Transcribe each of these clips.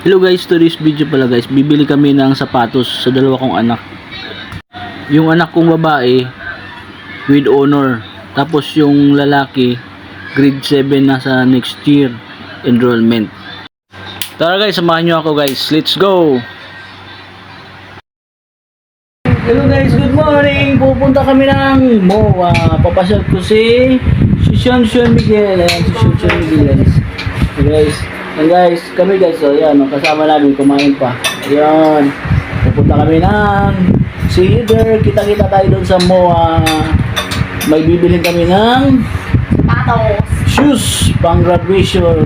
Hello guys, to this video pala guys, bibili kami ng sapatos sa dalawa kong anak. Yung anak kong babae, with honor. Tapos yung lalaki, grade 7 na sa next year enrollment. Tara guys, samahan nyo ako guys. Let's go! Hello guys, good morning! Pupunta kami ng MOA. Papasok ko si Sean Sean Miguel. Ayan, si Sean Miguel guys. Guys, and guys, kami guys, so yan, kasama namin kumain pa. Ayan, pupunta kami ng Cedar. Kita-kita tayo doon sa MOA. May bibilin kami ng Patos. shoes pang graduation.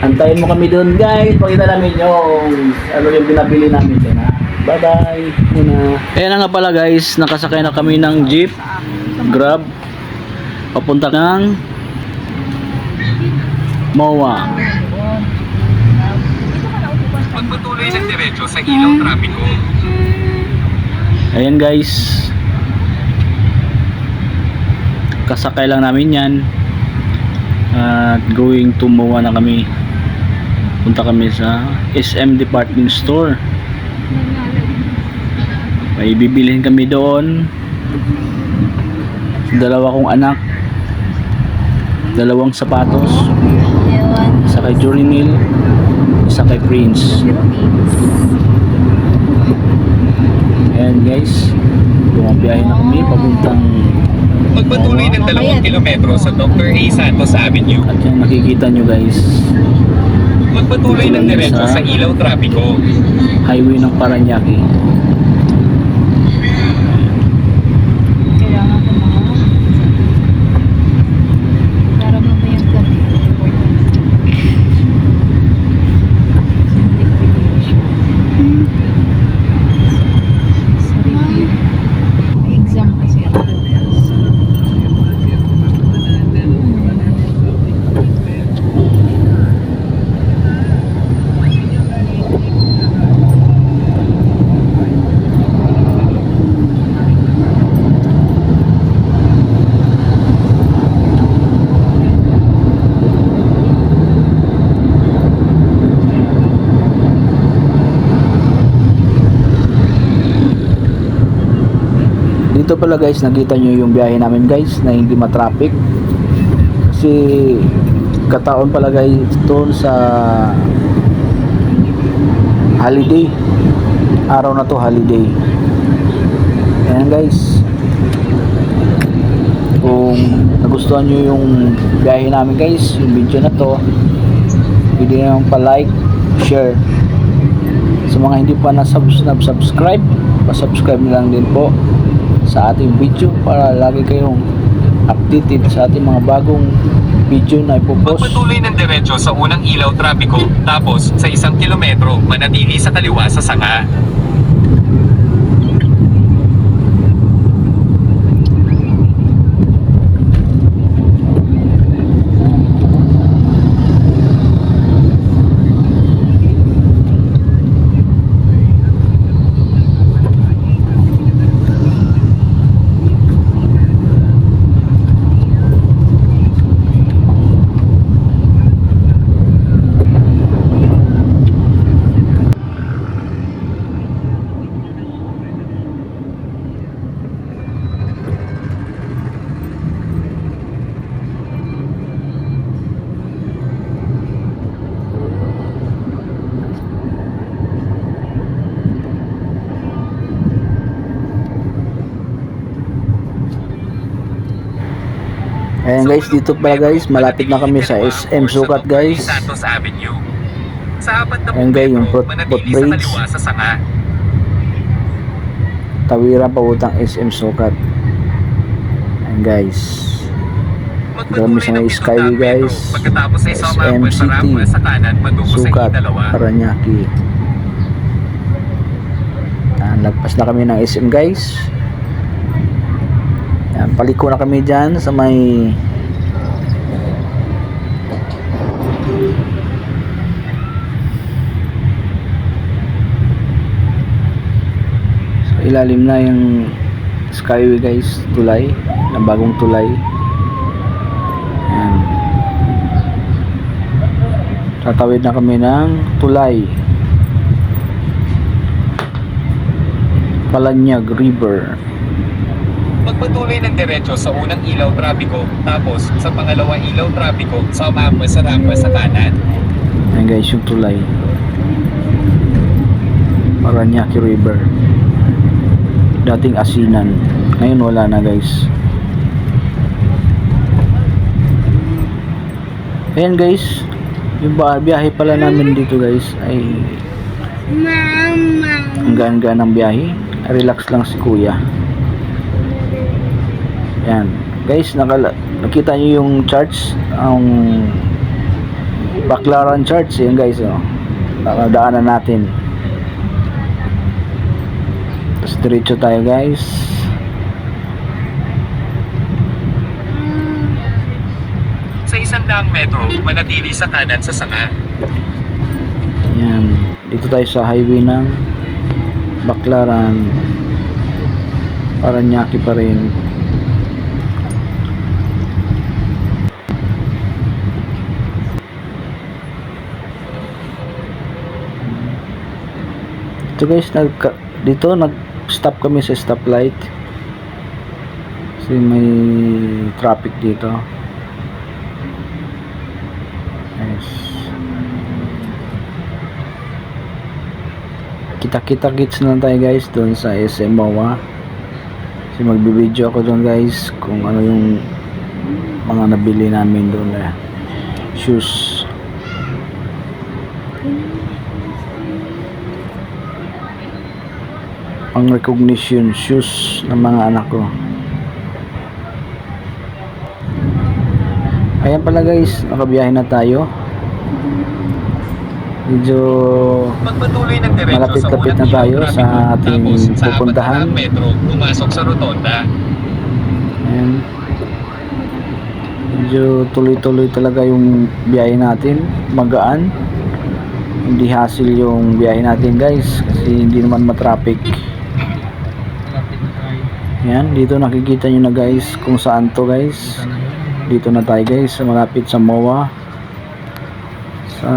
Antayin mo kami doon guys. Pakita namin yung ano yung binabili namin doon ha. Bye bye muna. Kaya na nga pala guys, nakasakay na kami ng jeep. Grab. Papunta ng MOA. Magpatuloy ng diretso sa ilaw trapiko. Ayan guys. Kasakay lang namin yan. At going to MOA na kami. Punta kami sa SM Department Store. May bibilihin kami doon. Dalawa kong anak. Dalawang sapatos. Kay Jorinil. Isa kay Prince. Ayan guys. Bumabiyahe na kami papuntang Magpatuloy ng dalawang kilometro sa Dr. A. Santos Avenue. at yan nakikita nyo guys Magpatuloy ng diretso sa ilaw trapiko. highway ng Paranaque Kailangan ko mga para mamayang gabi. Sa review. May exam kasi ako. Dito pala guys nakita nyo yung biyahe namin guys na hindi matraffic. Kasi kataon pala guys doon sa holiday. Araw na to holiday. Ayan guys. Kung nagustuhan nyo yung biyahe namin guys yung video na to pwede nyo pa like share. Sa mga hindi pa na-subscribe pa-subscribe na lang din po sa ating video para lagi kayong updated sa ating mga bagong video na ipopost Magpatuloy ng diretso sa unang ilaw trapiko. Tapos, sa isang kilometro, manatili sa kaliwa sa sanga. ayan guys dito pala guys malapit na kami sa SM Sukat guys Ayan, guys, yung foot- sa sanga. tawiran pautang SM Sukat ayan guys Dami sa may Skyway, guys. SM City. Sukat. Paranaque Ayan, lagpas na kami ng SM guys Ayan, paliko na kami dyan sa may ilalim na yung skyway guys, tulay, na bagong tulay. Ayan. Tatawid na kami ng tulay. Palanyag River. Magpatuloy ng diretso sa unang ilaw trapiko, tapos sa pangalawang ilaw trapiko, sa rampa sa rampa sa kanan. Ayan guys, yung tulay. Paranaque River. Dating asinan. Ngayon wala na guys. Ayan guys. Yung biyahe pala namin dito guys ay ang gaan-gaan ng biyahe. Relax lang si kuya. Yan. Guys, nakita niyo yung charts ang Baclaran Church, yan guys, oh. Nakadaanan natin. Diretso tayo, guys. Sa isang daang metro, manatili sa kanan sa sanga. Yan. Dito tayo sa highway ng Baclaran. Paranaque pa rin. Ito guys, nag dito nag-stop kami sa stoplight. Kasi may traffic dito. Yes. Kita-kita kits na tayo guys doon sa SM Mawa. Kasi magbibideo ako doon guys kung ano yung mga nabili namin doon eh. Shoes. Pang recognition shoes ng mga anak ko. Ayan pala guys, nakabiyahe na tayo. Medyo Malapit-lapit na tayo sa ating pupuntahan. metro, pumasok sa rotonda. Ayan. Medyo tuloy-tuloy talaga yung biyahe natin. Magaan. Hindi hassle yung biyahe natin guys. Kasi hindi naman matraffic. Ayan. Dito nakikita nyo na guys kung saan to guys. Dito na tayo guys. Malapit sa MOA. Sa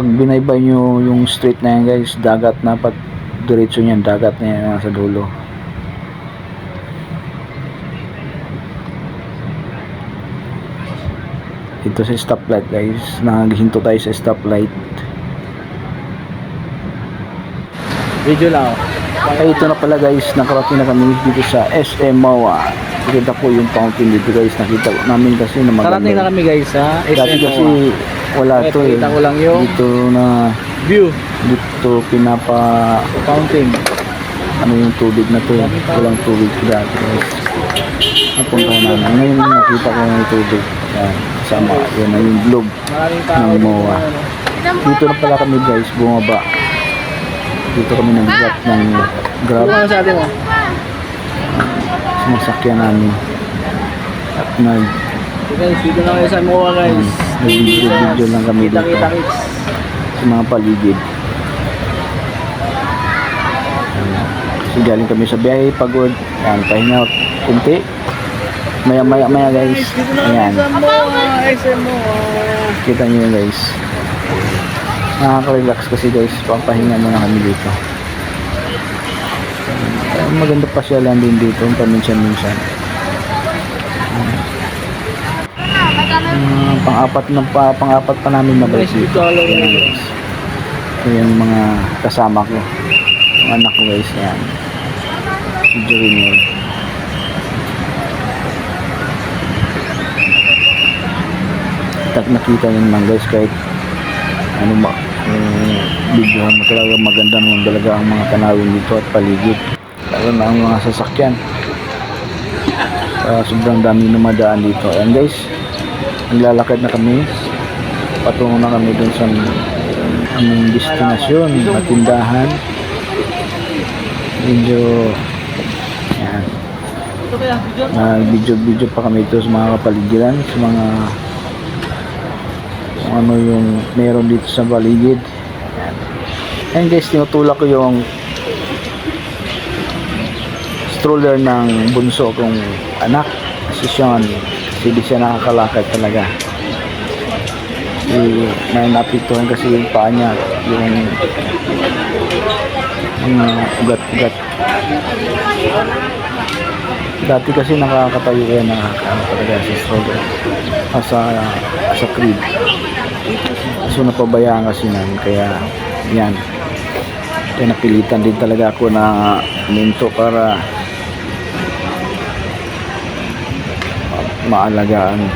pag binaybay nyo yung street na yan guys dagat na pat diretso niyan dagat na yan nasa dulo dito sa stoplight guys naghihinto tayo sa stoplight video lang. Ay ito na pala guys. Nakarating na kami dito sa SM MOA nakita ko yung fountain dito guys. Nakita ko namin kasi na maganda. Karating na kami guys sa dati SM kasi Moa. wala to eh. ko lang yung dito na view. dito pinapa fountain. ano yung tubig na to? Walang tubig dati guys. Napunta namin. Ngayon nakita ko yung tubig. Yan sama yan na yung globe ng. MOA ano. dito na pala. kami guys. Bumaba dito kami nag drop ng grab. Ano sa atin mo? sumasakyan namin. At nag So guys, dito na kayo sa MOA guys. nag-video video lang kami dito. Sa mga paligid. Kasi galing kami sa biyahe pagod. Yan pahinga kunti. Maya maya maya guys ayan. kita nyo yun guys nakaka-relax kasi guys. Pampahinga muna kami dito. Ay, maganda pa siya lang din dito paminsan-minsan. Ah, pang-apat na pa pang-apat pa namin Guys, dito. Ayan, guys. yung mga kasama ko. Yung anak ko guys. Yan Junior tak nakita nyo naman guys kahit ano ma eh, videohan mo talaga maganda naman talaga ang mga tanawin dito at paligid. Lalo na ang mga sasakyan. Ah, sobrang dami numadaan dito. Ayan guys naglalakad na kami. Patungo na kami dun sa aming destinasyon at tindahan. Medyo yan kaya, video. video pa kami ito sa mga kapaligiran sa mga kung ano yung meron dito sa paligid yan and guys tinutulak ko yung stroller ng bunso kong anak si Sean hindi siya nakakalakad talaga. Eh, may napituhan kasi yung paa niya, yung mga ugat-ugat. Dati kasi nakakatayo yan na ano talaga sa stroller. Sa, sa crib. So napabayaan kasi namin kaya yan. Kaya napilitan din talaga ako na minto para maalagaan.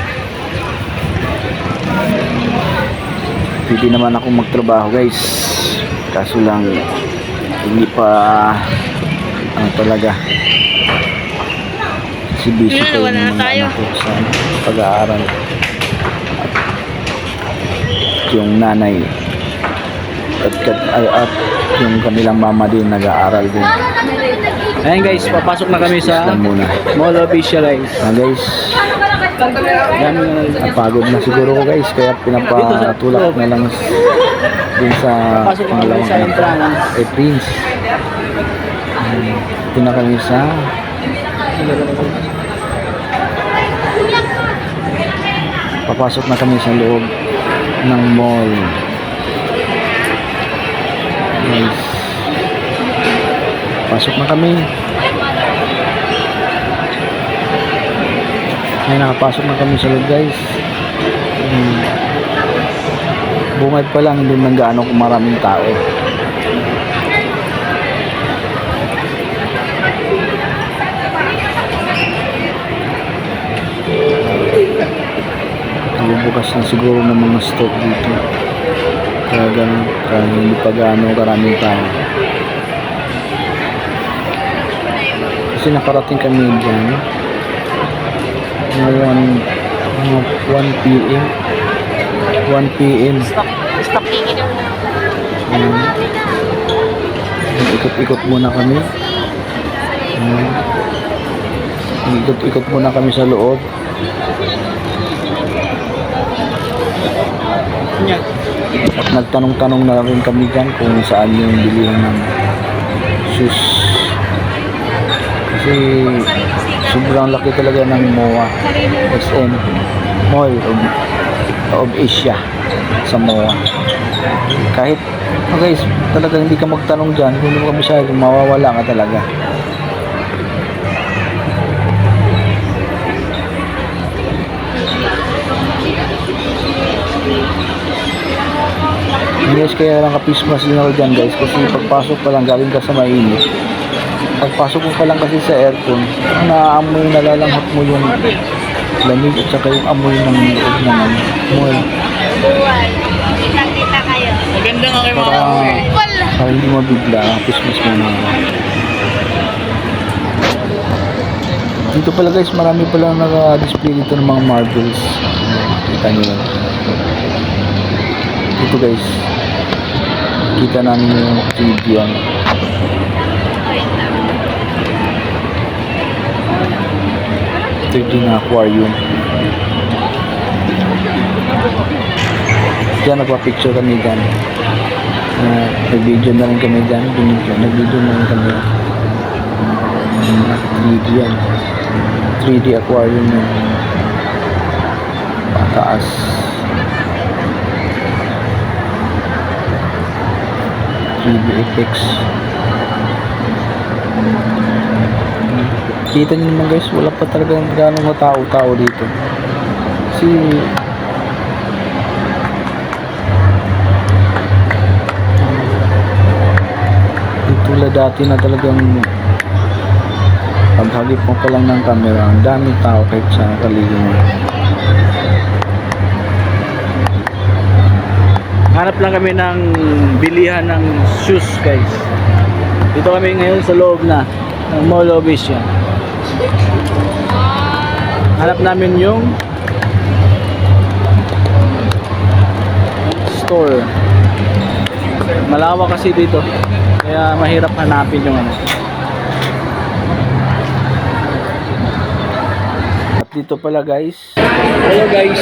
Pwede naman ako magtrabaho guys. Kaso lang hindi pa ano talaga. Si busy pa yung mga anak ko sa pag-aaral. Yung nanay at, at, at, at yung kanilang mama din nag-aaral din. Ayan guys, papasok na kami sa muna. Mall Official guys. Ah, guys, napagod na siguro ko guys kaya pinapatulak na lang din sa pangalawang entrance. Eh, Prince. Ito na kami sa papasok na kami sa loob ng mall. Guys. Pasok na kami. Ay, nakapasok na kami sa loob guys. Hmm. Bungad pa lang, hindi man gaano kung maraming tao. Bubukas na siguro ng mga stock dito. Ganun, kaya hindi pa gaano karaming tao. Kasi nakarating kami dyan. Ngayon, mga 1 p.m. 1 p.m. Ayan. Ikot-ikot muna kami. Ayan. Ikot-ikot muna kami sa loob. At nagtanong-tanong na rin kami dyan kung saan yung bilihan ng shoes. Kasi sobrang laki talaga ng MOA SM Mall of, of Asia sa MOA. Kahit oh guys, talaga hindi ka magtanong dyan, kung hindi mo kabisado, mawawala ka talaga. Yes, kaya lang ka-Christmas din ako dyan guys kasi pagpasok pa lang galing ka sa mainit. Pagpasok mo pa lang kasi sa aircon, naaamoy, nalalanghap mo yung lamig at saka yung amoy ng loob ng mall. Kita-kita kayo. Maganda nga kayo mga Para, para hindi mabigla, Christmas muna ako. Dito pala guys, marami pala naka-display dito ng mga marbles. Kita nyo lang. Dito guys, kita namin yung 3D yan. Third na aquarium. Diyan nagpa-picture kami dyan. Uh, nag-video na rin kami dyan. Nag-video na rin kami. Um, 3D yan. 3D aquarium yan. Pataas. Effects. Kita niyo naman guys, wala pa talaga gano'ng tao-tao dito. Kasi tulad dati na talagang paghagip mo pa lang ng camera, ang daming tao kahit sa kaligin mo. Hanap lang kami ng bilihan ng shoes guys. Dito kami ngayon sa loob na ng Mall of Asia. Hanap namin yung store. Malawak kasi dito. Kaya mahirap hanapin yung ano. At dito pala guys, Hello guys.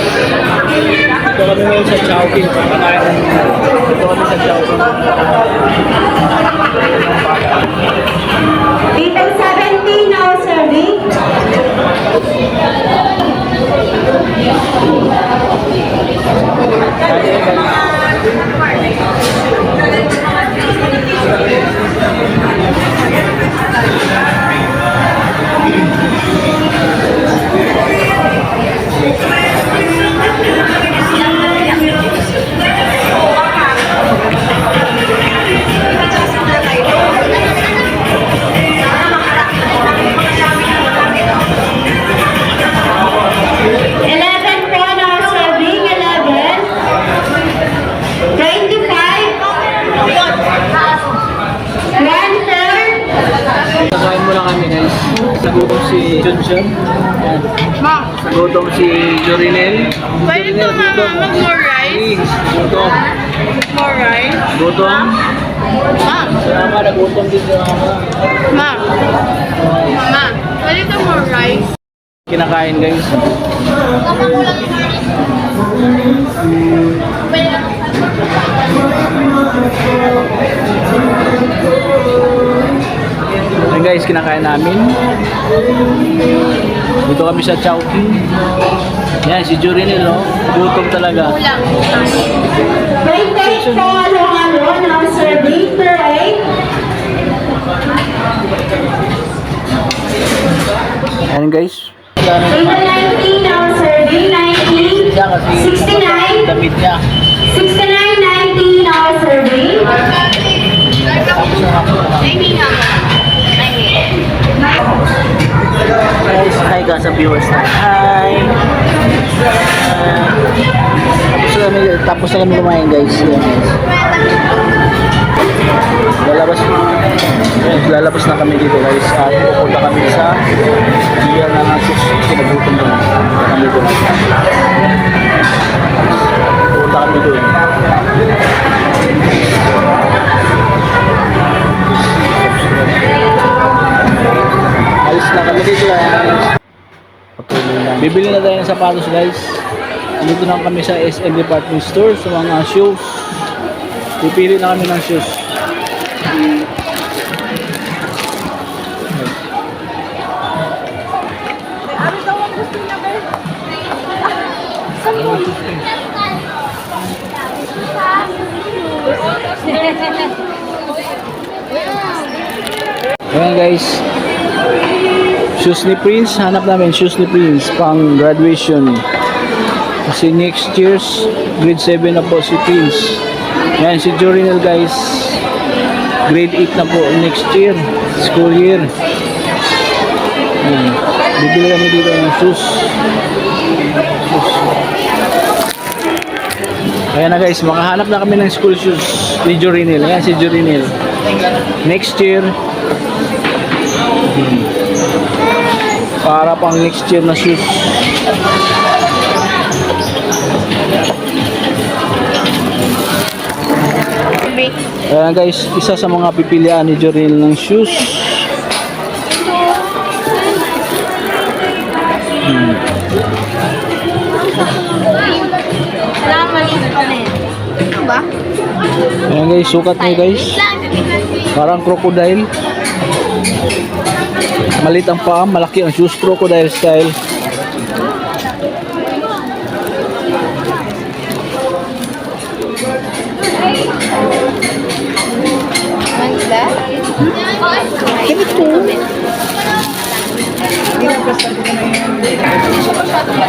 Dito kami ngayon sa Chowking. Kakain. Dito kami sa Chowking. Dito 17 now, serving. Eleven Thank you. Dito kami sa Chowking. Yan, si Jurinil, oh. Eh, Gutom talaga. May take po, ano. Ayan guys. Day 19 now, sir. Day 19. 69. Damit niya. 69, hi ka sa viewers na. Hi! Ah, tapos na kami, tapos na kami kumain guys. Yan, guys. Lalabas, yan, lalabas na kami dito guys. At pupunta kami sa Iya na natin. Kinagutom doon. Pupunta kami doon. Bibili na tayo ng sapatos guys. Dito na kami sa SM Department Store sa mga shoes. Pipili na kami ng shoes. Ayan guys. Shoes ni Prince. Hanap namin shoes ni Prince pang graduation. Kasi next year's grade 7 na po si Prince. Ayan si Jorinel guys. Grade 8 na po next year. School year. Ayan. Bibili kami dito ng shoes. Shoes. Ayan na guys, makahanap na kami ng school shoes ni Jorinel. Ayan si Jorinel. Next year, para pang next year na shoes. Ayan guys, isa sa mga pipilian ni Jorinel ng shoes. Ba? Ayan guys, sukat niya guys. Parang crocodile. Malit ang paa, malaki ang shoes, crocodile style. What's that?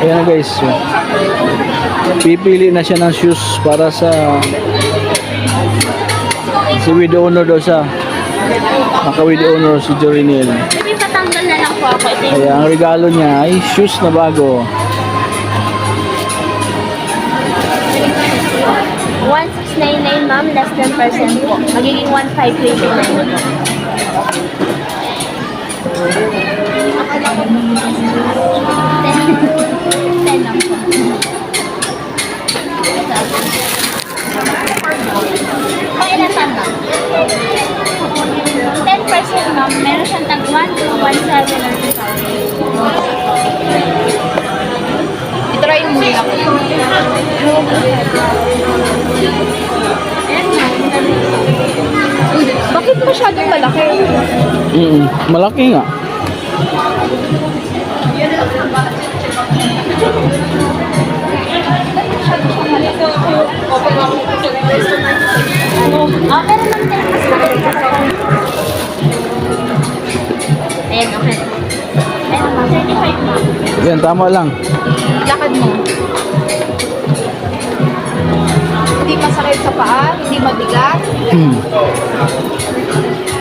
Ayan na guys. Pipili na siya ng shoes para sa si with honor daw sa naka with honor si Jorinel. Kaya ang regalo niya ay shoes na bago. 1699 ma'am, less than percent po. Magiging 1529. Ten lang po. 10% ma'am, meron siyang tag 1 to 1.7 or 2,000. Itry mo muna ko. Ayan na. Bakit masyadong malaki? Mm malaki nga. Ah, pero lang tayo mas Ayan, okay. Ayan, ma'am. 35 ma'am. Yan, tama lang. Lakad mo. Hindi masakit sa paa, hindi mabigat. Hmm.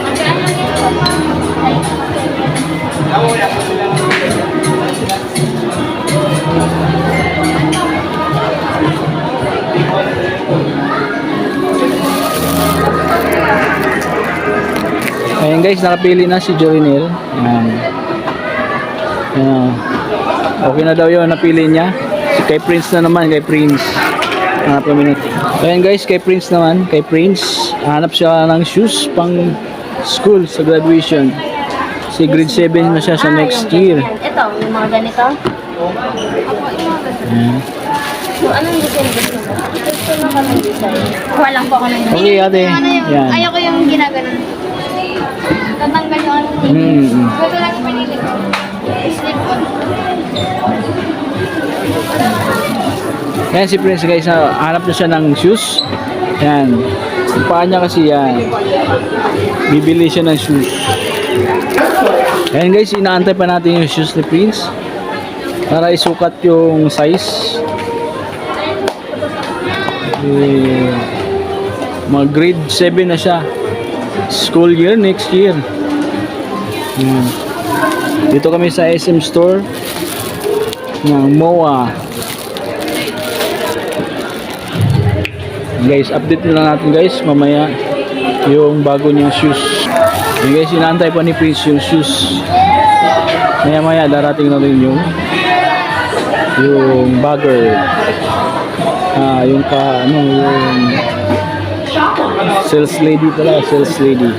Magkaan lang ito, ma'am. Guys, nakapili na si Jorinel. Ayan. Ayan. Okay na daw yun, napili niya. Si kay Prince na naman, kay Prince. Hanap kami na. Ayan guys, kay Prince naman, kay Prince. Hanap siya ng shoes pang school sa graduation. Si grade 7 na siya sa Ah, next year. Ito, yung mga ganito. Ayan. So, anong design gusto mo? Gusto mo ka ng design? Kuha lang po ako ng design. Okay ate. Ano yung, Yan. ayoko yung ginaganon. Tatanggal yung ano. Mm, mm. Gusto lang yung pinili ko. Slip on. Ayan si Prince guys, ah, hanap na siya ng shoes. Yung paa niya kasi yan. Bibili siya ng shoes. Ayan guys, inaantay pa natin yung shoes ni Prince. Para isukat yung size. Eh, mga grade 7 na siya. School year, next year. Ayan. Dito kami sa SM Store ng MOA. Guys, update na lang natin guys mamaya yung bago niyang shoes. Yung guys, inaantay pa ni Prince yung shoes. Maya maya darating na rin yung yung bagger. Ah, yung ka ano yung sales lady pala, sales lady.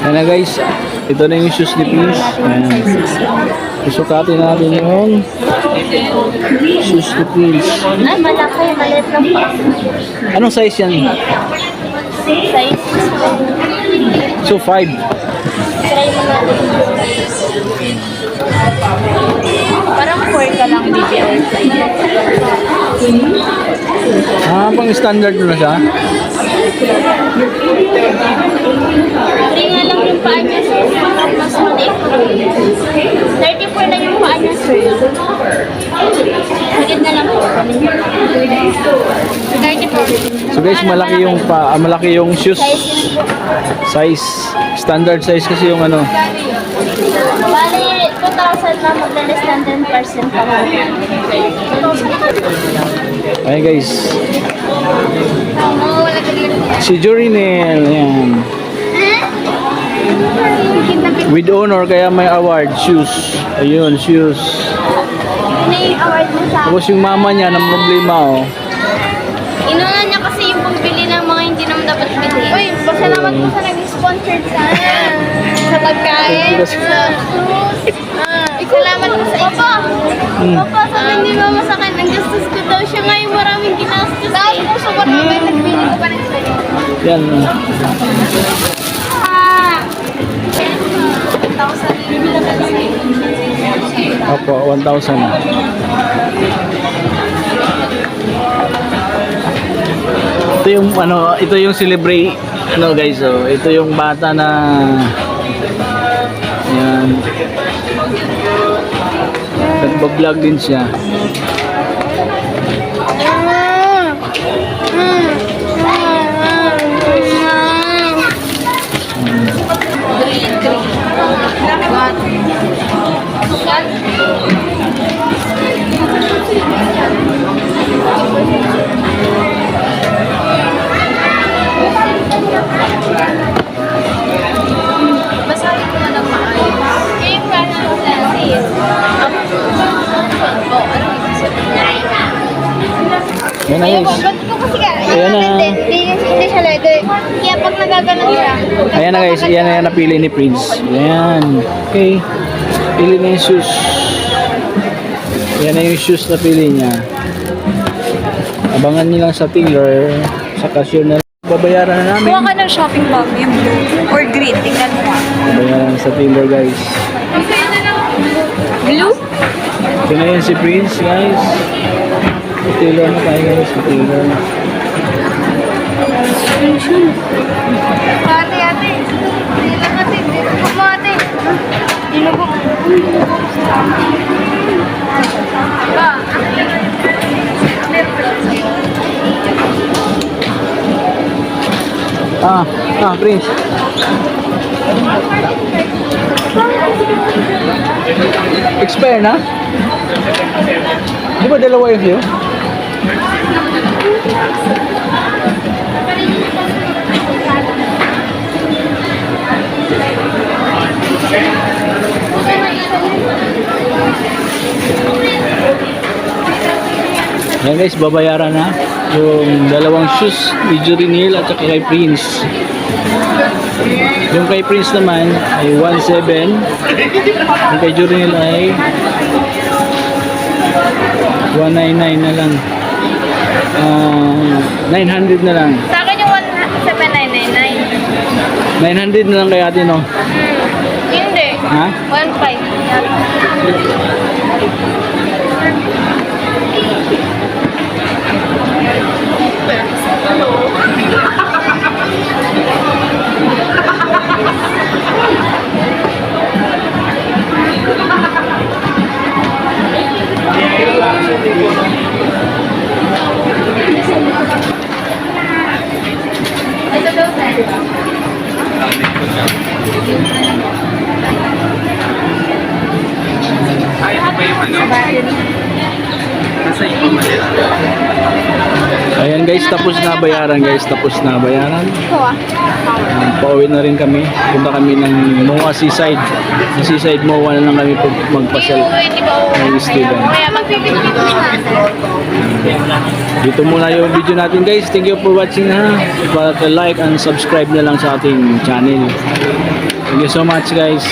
Ayan na guys, ito na yung shoes ni Prince. Ayan. Isukatin natin yung shoes ni Prince. Ay, malaki. Maliit lang po. Anong size yan? Size. So 5. Try mo natin. Parang 4 ka lang, baby, or 5. Ah, pang standard na siya. Nga lang yung paa niya, sir. Mas maliit. 34 na yung paa niya, sir. Hagit na lang po. 34. So guys, malaki yung pa, ah, malaki yung shoes Size. Standard size kasi yung ano. Bali, 2,000 na maglalas ng 10% pa po. Ayan guys. Si Jorinel. Ayan. With honor kaya may award. Shoes. Ayun, shoes. Tapos yung mama niya ng problema oh. Inuna niya kasi yung pagbili ng mga hindi naman dapat bilhin. Uy, pasalamat po sa nag-sponsored sa sa pagkain, sa. Ah, salamat po sa Papa. Papa, sabi ni Mama sa akin, ang gastos ko daw siya ngayon maraming ginastos. Tapos po, sobrang mm. nagbili ko pa rin sa'yo. Yan. Ah! Opo, 1,000. Ito yung ano, ito yung celebrate ano guys, oh. Ito yung bata na yan. Nagbablog din siya. Yan na Ayun, guys. ba't ko kasi ka, Ayan na. hindi, hindi, siya leather. Kaya pag nagaganon siya, Ayan na guys, yan na yung napili ni Prince. Yan. Okay. Pili na yung shoes. Yan na yung shoes na pili niya. Abangan niyo lang sa tailor, sa cashier na babayaran na namin. Kuha ka ng shopping bag, yung blue or green. Tingnan mo. Babayaran sa Tinder guys. Blue? Ito na yun si Prince guys. Taylor na tayo guys. Taylor. Ate, ate. Hindi lang ate. Tinubog mo ate. Tinubog. Ba? Ah, ah, Prince. Expire na? Di ba dalawa yung view? Yan guys, babayaran na yung dalawang shoes ni Jurinil at saka kay Prince. Yung kay Prince naman ay 1.7. Yung kay Jurinil ay 199 na lang. Ah, 900 na lang. Sa akin yung 17999. 900 na lang kay ate no? Hindi. Ha? 1.5. bayaran guys, tapos na bayaran. Um, pauwi na rin kami. Punta kami ng MOA Seaside. Sa Seaside MOA na lang kami pag magpasyal ng student. Dito muna yung video natin guys. Thank you for watching ha. Para like and subscribe na lang sa ating channel. Thank you so much guys.